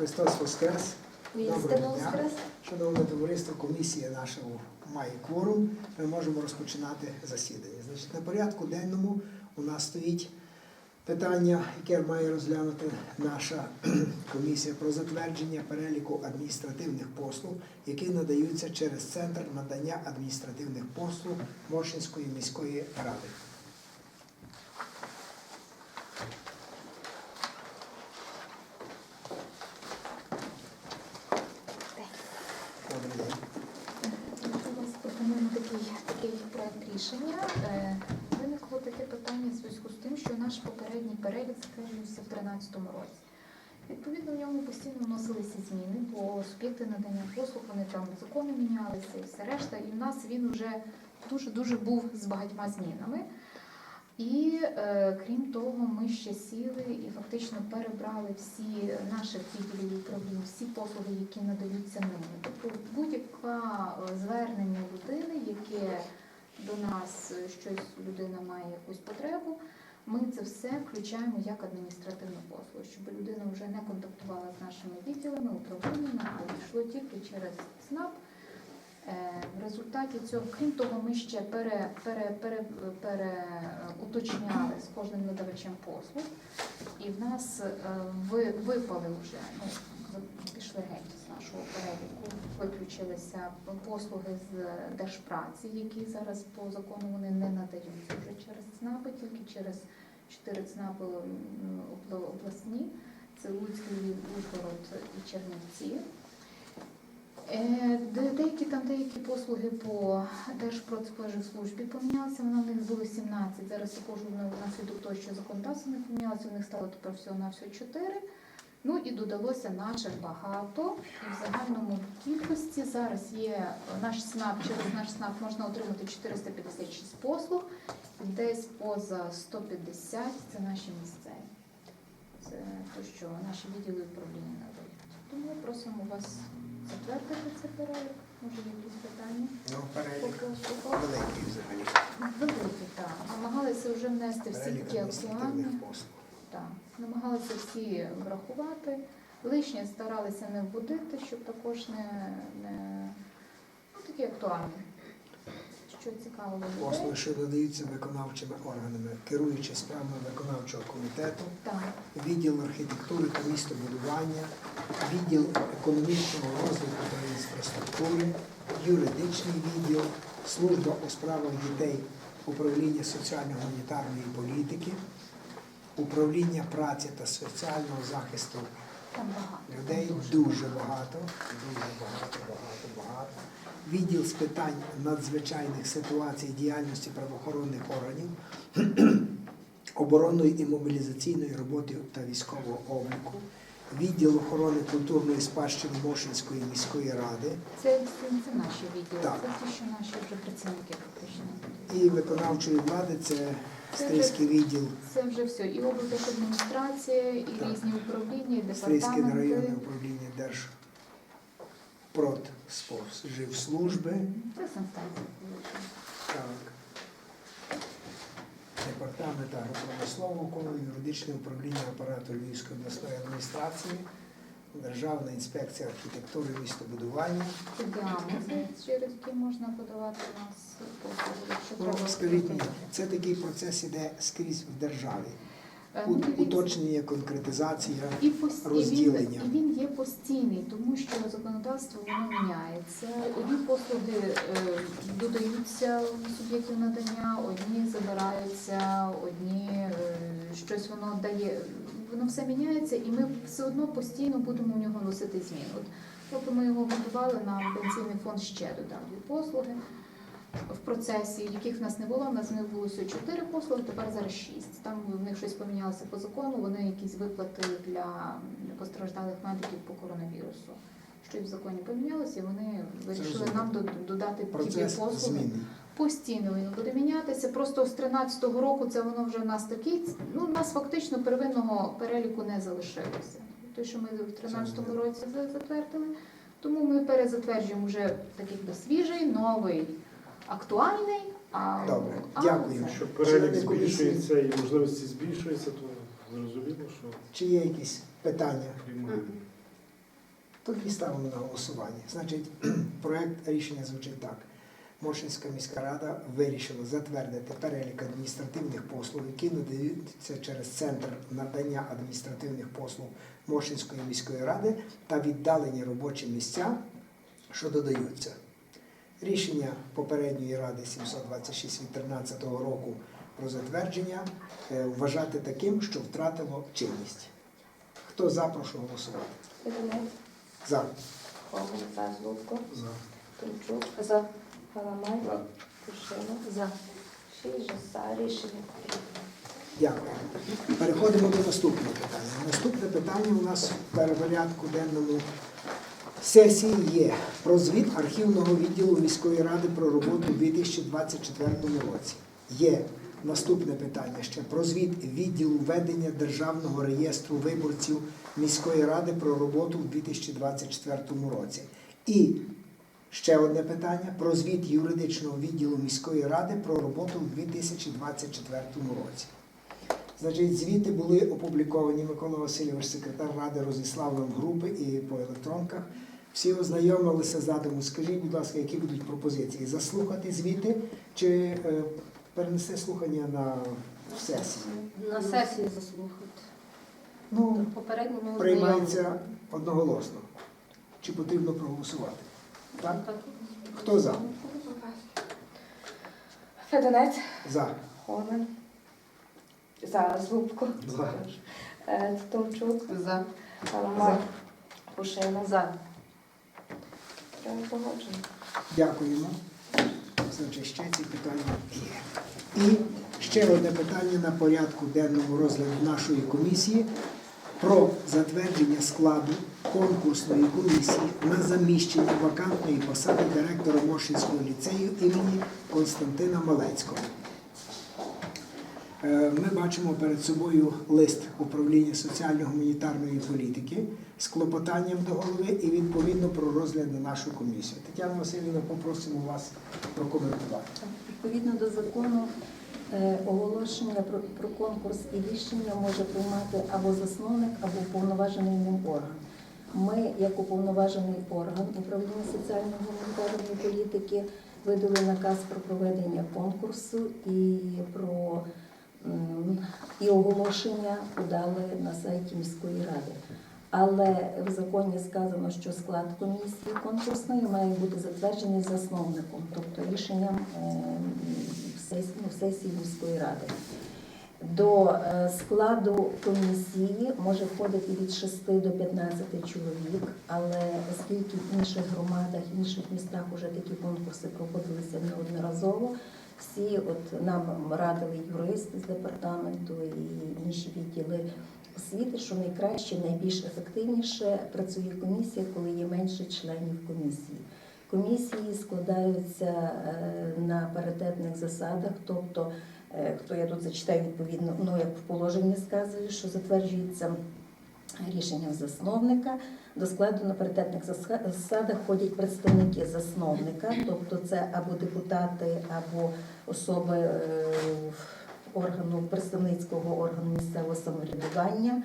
Христос Воскрес! Доброго дня. Шановне товариство, комісія наша має кворум. Ми можемо розпочинати засідання. Значить, на порядку денному у нас стоїть питання, яке має розглянути наша комісія про затвердження переліку адміністративних послуг, які надаються через центр надання адміністративних послуг Моршинської міської ради. Добрий день. У вас пропонуємо такий, такий проект рішення. Е, Виникло таке питання в зв'язку з тим, що наш попередній перелік затверджувався в 2013 році. Відповідно, в ньому постійно вносилися зміни, бо суб'єкти надання послуг, вони там закони мінялися і все решта. І в нас він вже дуже-дуже був з багатьма змінами. І е, крім того, ми ще сіли і фактично перебрали всі наших відділів управлінь, всі послуги, які надаються ними. Тобто будь-яке е, звернення нас е, щось людина має якусь потребу, ми це все включаємо як адміністративну послугу, щоб людина вже не контактувала з нашими відділами, управліннями, а йшло тільки через СНАП. Е, В результаті цього, крім того, ми ще пере, пере, пере, пере, е, уточняли з кожним надавачем послуг, і в нас ви, випали вже, ну, пішли геть нашого переліку, виключилися послуги з держпраці, які зараз по закону вони не надаються вже через ЦНАПи, тільки через чотири ЦНАПи обласні. Це Луцький, Ужгород і Чернівці. Е, Деякі там деякі послуги по Держпродспоживслужбі помінялися, вона в них було 17. Зараз також внаслідок того, що законодавство не помінялося, у них стало тепер всього на всього 4. Ну і додалося наших багато. І в загальному кількості зараз є е, наш СНАП, через наш СНАП можна отримати 456 послуг, і десь поза 150 це наші місцеві. Це те, що наші відділи управління надають. Тому просимо вас затвердити цей перелік. Може, якісь питання? Ну, перелік великий взагалі. Великий, так. Намагалися вже внести всі Перелік такі актуальні. Так. Намагалися всі врахувати. Лишнє старалися не вводити, щоб також не, не ну, такі актуальні. Що цікаво. Послуги, що надаються виконавчими органами, керуючи справами виконавчого комітету, Так. відділ архітектури та містобудування, відділ економічного розвитку та інфраструктури, юридичний відділ, служба у справах дітей, управління соціально-гуманітарної політики, управління праці та соціального захисту людей дуже багато, дуже багато, багато, багато. Відділ з питань надзвичайних ситуацій діяльності правоохоронних органів, оборонної і мобілізаційної роботи та військового обліку, відділ охорони культурної спадщини Мошинської міської ради. Це, це, це наші відділи, Так. це ті, що наші вже працівники і виконавчої влади це Стрийський відділ, Це вже все. І облдержадміністрація, і Так. різні управління, і Стрийське районне департаменти. управління Держпродспоживслужби. Це санстанція. виходить. Так. Департамент агропромислового колу, юридичне управління апарату Львівської обласної адміністрації, Державна інспекція архітектури містобудування. Діагнози, через які можна подавати у нас послуги, Ну, скажіть мені, це такий процес іде скрізь в державі. Е, У- ну, Уточнення, конкретизація. І, пос... і, він, і він є постійний, тому що законодавство воно міняється. Одні послуги е, додаються суб'єктів надання, одні забираються, одні е, щось воно дає. Воно все міняється, і ми все одно постійно будемо в нього носити зміни. От поки ми його готували, нам пенсійний фонд ще додав дві послуги. В процесі, яких в нас не було, в нас них було всього чотири послуги, тепер зараз шість. Там в них щось помінялося по закону, вони якісь виплати для постраждалих медиків по коронавірусу. Щось в законі помінялося, і вони вирішили нам додати ті послуги. змінний. Постійно він буде мінятися. Просто з 13-го року це воно вже в нас такий. Ну, у нас фактично первинного переліку не залишилося. Той, що ми в 13-му році затвердили. Тому ми перезатверджуємо вже такий би свіжий, новий, актуальний. А, Добре, а дякую. Якщо перелік збільшується і можливості збільшуються, то зрозуміло, що Чи є якісь питання? Тоді ставимо на голосування. Значить, проект рішення звучить так. Моршинська міська рада вирішила затвердити перелік адміністративних послуг, які надаються через центр надання адміністративних послуг Моршинської міської ради та віддалені робочі місця, що додаються. Рішення попередньої ради 726 від 2013 року про затвердження е, вважати таким, що втратило чинність. Хто за, прошу голосувати. За. За, За. Тимчук, За. Кушина, За. шість за, рішення. Дякую. Переходимо до наступного питання. Наступне питання у нас в порядку денному сесії є про звіт архівного відділу міської ради про роботу у 2024 році. Є наступне питання ще про звіт відділу ведення Державного реєстру виборців міської ради про роботу у 2024 році. І ще одне питання про звіт юридичного відділу міської ради про роботу у 2024 році. Значить, звіти були опубліковані Микола Васильович, секретар ради, розіслав нам групи і по електронках. Всі ознайомилися з задумом. Скажіть, будь ласка, які будуть пропозиції? Заслухати звіти чи е, перенести слухання на сесію? На сесії заслухати. Ну, Попередньо приймається одноголосно. Чи потрібно проголосувати? Так? Хто за? Федунець, За. Хомин, за, Злубко, За. Е, Тимчук, За. Халамай, Кушина, За. Треба погоджено. Дякуємо. Значить, ще ці питання є. І ще одне питання на порядку денному розгляду нашої комісії про затвердження складу конкурсної комісії на заміщення вакантної посади директора Моршинського ліцею імені Константина Малецького. Е, Ми бачимо перед собою лист управління соціально-гуманітарної політики з клопотанням до голови і відповідно про розгляд на нашу комісію. Тетяна Васильівна, попросимо вас прокоментувати. Відповідно до закону, оголошення про, про конкурс і рішення може приймати або засновник, або уповноважений ним орган. Ми, як уповноважений орган управління соціально-гуманітарної політики, видали наказ про проведення конкурсу і про і оголошення подали на сайті міської ради. Але в законі сказано, що склад комісії конкурсної має бути затверджений засновником, тобто рішенням е, сесії, ну, сесії міської ради. До е, складу комісії може входити від 6 до 15 чоловік, але оскільки в інших громадах, інших містах вже такі конкурси проводилися неодноразово, всі от нам радили юристи з департаменту і інші відділи освіти, що найкраще, найбільш ефективніше працює комісія, коли є менше членів комісії. Комісії складаються е, на паритетних засадах, тобто, е, хто я тут зачитаю відповідно, ну як в положенні сказує, що затверджується рішенням засновника. До складу на паритетних засадах ходять представники засновника, тобто це або депутати, або особи е, органу представницького органу місцевого самоврядування.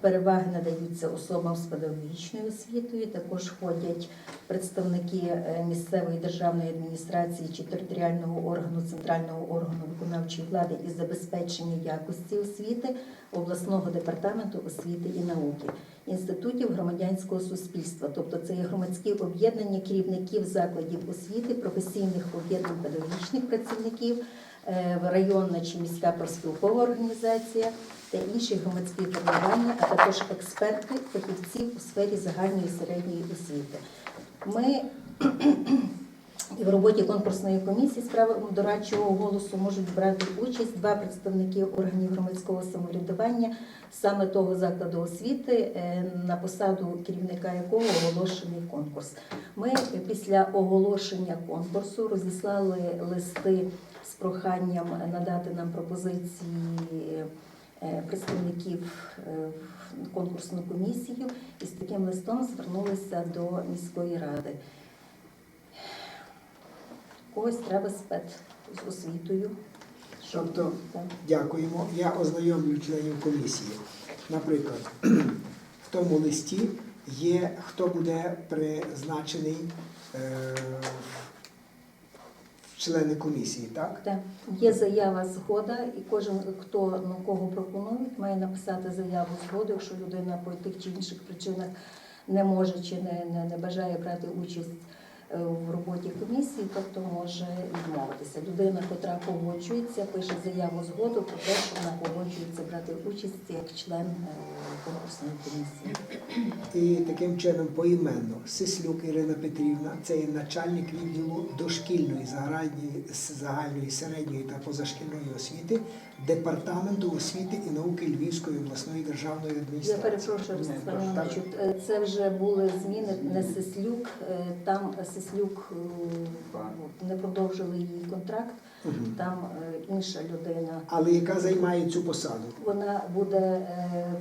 Переваги надаються особам з педагогічною освітою. Також ходять представники е, місцевої державної адміністрації чи територіального органу центрального органу виконавчої влади із забезпечення якості освіти обласного департаменту освіти і науки, інститутів громадянського суспільства, тобто це є громадські об'єднання керівників закладів освіти, професійних об'єднань педагогічних працівників, районна чи міська профспілкова організація та інші громадські формування, а також експерти, фахівці у сфері загальної середньої освіти. Ми і в роботі конкурсної комісії з права дорадчого голосу можуть брати участь два представники органів громадського самоврядування саме того закладу освіти, е, на посаду керівника якого оголошений конкурс. Ми після оголошення конкурсу розіслали листи з проханням надати нам пропозиції е, представників е, конкурсну комісію і з таким листом звернулися до міської ради. Когось треба спец з освітою. Тобто Дякуємо. Я ознайомлю членів комісії. Наприклад, в тому листі є хто буде призначений е, члени комісії, так? Так, є заява згода, і кожен, хто ну, кого пропонують, має написати заяву згоди, якщо людина по тих чи інших причинах не може чи не, не, не бажає брати участь в роботі комісії, тобто може відмовитися. Людина, котра погоджується, пише заяву згоду про те, що вона погоджується брати участь як член е, конкурсної комісії. І таким чином поіменно Сислюк Ірина Петрівна, це є начальник відділу дошкільної загальної, загальної середньої та позашкільної освіти Департаменту освіти і науки Львівської обласної державної Я перепрошую, Ростислав. Е, це вже були зміни не Сислюк. е, Там Сислюк е, не продовжили її контракт. Мгм. Там е, інша людина. Але яка займає цю посаду? Вона буде е,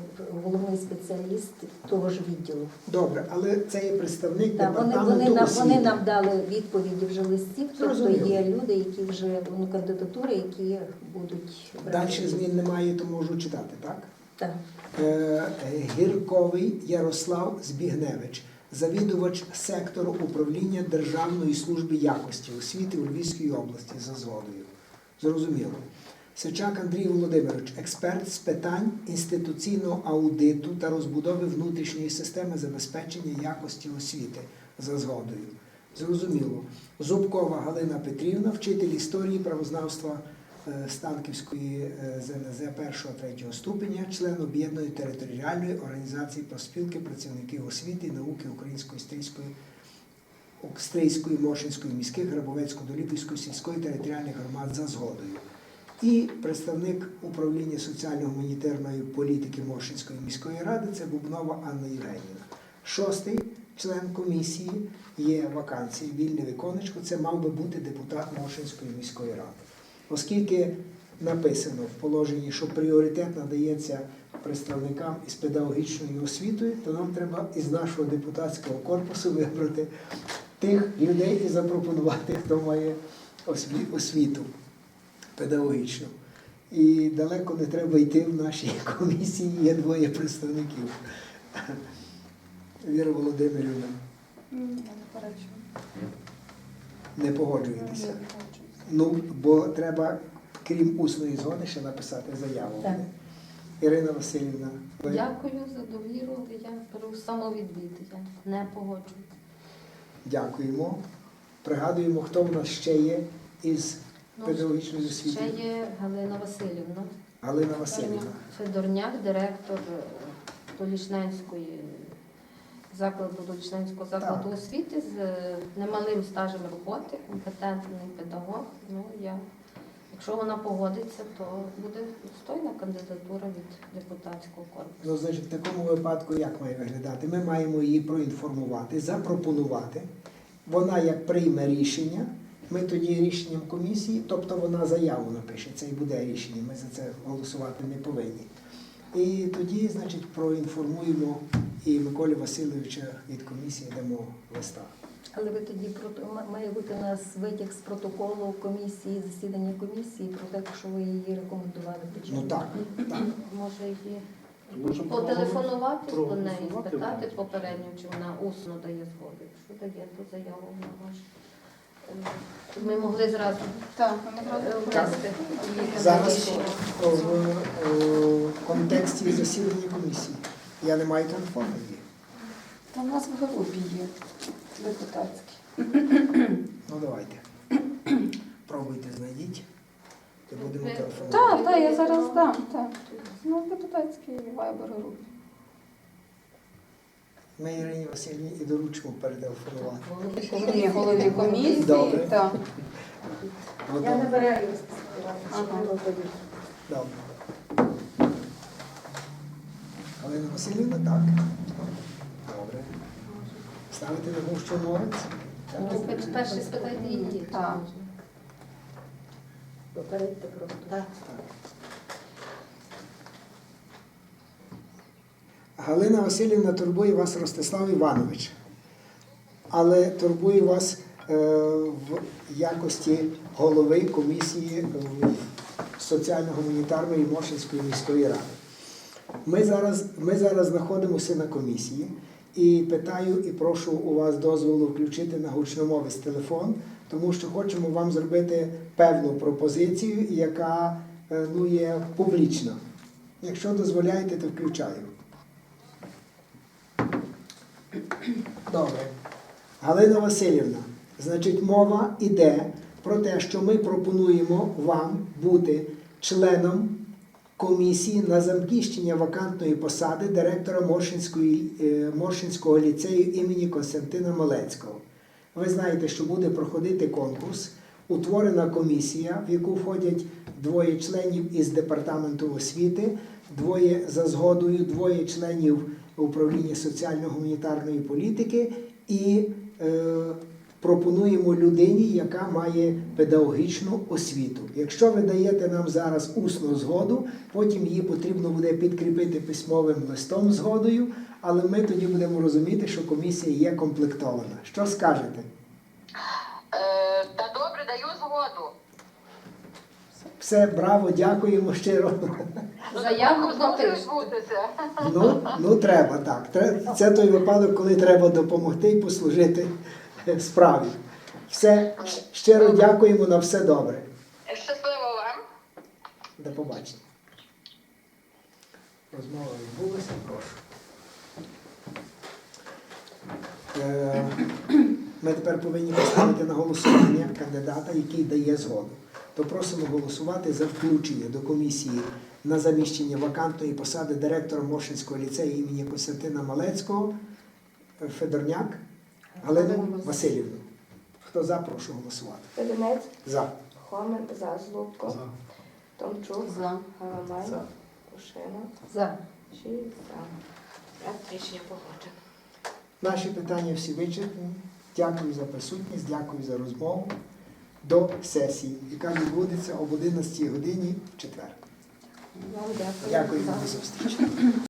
головний спеціаліст того ж відділу. Добре, але це є представник Так, вони, вони, нам, вони нам дали відповіді вже листів. Тобто є люди, які вже ну, кандидатури, які будуть брати Далі змін немає, то можу читати, так? Так. Е, Гірковий Ярослав Збігневич, завідувач сектору управління Державної служби якості освіти у Львівській області за згодою. Зрозуміло. Сичак Андрій Володимирович, експерт з питань інституційного аудиту та розбудови внутрішньої системи забезпечення якості освіти за згодою. Зрозуміло. Зубкова Галина Петрівна, вчитель історії правознавства Станківської е, ЗНЗ 1-3 ступеня, член об'єднаної територіальної організації профспілки працівників освіти і науки Української стрільської Стрийської, Моршинської міських, Грабовецько-Доліпівської сільської територіальних громад за згодою. І представник управління соціально-гуманітарної політики Моршинської міської ради це Бубнова Анна Євгенівна. Шостий член комісії є вакансії, вільне виконечко. Це мав би бути депутат Моршинської міської ради. Оскільки написано в положенні, що пріоритет надається представникам із педагогічною освітою, то нам треба із нашого депутатського корпусу вибрати тих людей і запропонувати, хто має осві- освіту педагогічну. І далеко не треба йти в нашій комісії, є двоє представників. Віра Володимирівна, Я не погоджуєтеся. Ну, бо треба, крім усної згоди, ще написати заяву. Так. Ірина Васильівна, ви Дякую за довіру. Я беру самовідвід. Я не погоджуюсь. дякуємо. Пригадуємо, хто в нас ще є із Ну, педагогічної Ще освіти. є Галина Васильівна Галина Васильівна. Федорняк, директор е, Закладу Долічненського закладу Так. освіти з е, немалим стажем роботи, компетентний педагог. Ну я, якщо вона погодиться, то буде достойна кандидатура від депутатського корпусу. Ну, значить, в такому випадку як має виглядати? Ми маємо її проінформувати, запропонувати. Вона як прийме рішення, ми тоді рішенням комісії, тобто вона заяву напише, це і буде рішення, ми за це голосувати не повинні. І тоді, значить, проінформуємо і Миколі Васильовича від комісії дамо листа. Але ви тоді має бути у нас витяг з протоколу комісії, засідання комісії про те, що ви її рекомендували. Ну так, так. Може її Потелефонувати до неї, спитати попередньо, чи вона усно дає згоду. Якщо дає, то заяву вона може. Е, ми могли зразу Так, е, внести Зараз в, в контексті засідання комісії. Я не маю телефону її. Та в нас в групі є депутатські. Ну давайте. Пробуйте, знайдіть. І будемо телефонувати. Так, так, я зараз дам. Так. Ну, в депутатській вайбер групі. Ми Ірині Васильівні і доручимо перетелефонувати. Ні, голові комісії. Добре. Так. Я Готово? набираю Ага. Добре. Галина Васильівна, так. Добре. Ставити на гущу морець? Ну, Перше спитайте її. Так. Попередьте просто. Так. Галина Васильівна турбує вас Ростислав Іванович, але турбує вас е, в якості голови комісії е, соціально-гуманітарної Моршинської міської ради. Ми зараз, ми зараз знаходимося на комісії, і питаю і прошу у вас дозволу включити на гучномовець телефон, тому що хочемо вам зробити певну пропозицію, яка е, ну, є публічна. Якщо дозволяєте, то включаю. Добре. Галина Васильівна, значить, мова йде про те, що ми пропонуємо вам бути членом комісії на заміщення вакантної посади директора е, Моршинського ліцею імені Костянтина Малецького. Ви знаєте, що буде проходити конкурс, утворена комісія, в яку входять двоє членів із департаменту освіти, двоє за згодою, двоє членів управління соціально-гуманітарної політики і е, пропонуємо людині, яка має педагогічну освіту. Якщо ви даєте нам зараз усну згоду, потім її потрібно буде підкріпити письмовим листом згодою, але ми тоді будемо розуміти, що комісія є комплектована. Що скажете? Е, та добре, даю згоду. Все, браво, дякуємо щиро. Ну, Заяву. Ну, ну треба так. Це той випадок, коли треба допомогти і послужити справі. Все щиро дякуємо на все добре. Щасливо вам. До побачення. Розмова відбулася, прошу. Е, Ми тепер повинні поставити на голосування кандидата, який дає згоду. То просимо голосувати за включення до комісії на заміщення вакантної посади директора Моршинського ліцею імені Костянтина Малецького Федорняк Галину Васильівну. Хто за, прошу голосувати. Феденець, За. Хомен, за, Злубко, Томчук, За. Галамай, За. Кушина, За. Шість, за. Проект рішення погоджено. Наші питання всі вичерпні. Дякую за присутність, дякую за розмову. До сесії, яка відбудеться об 11 годині в четвер. Вам дякую. Дякую за за зустріч.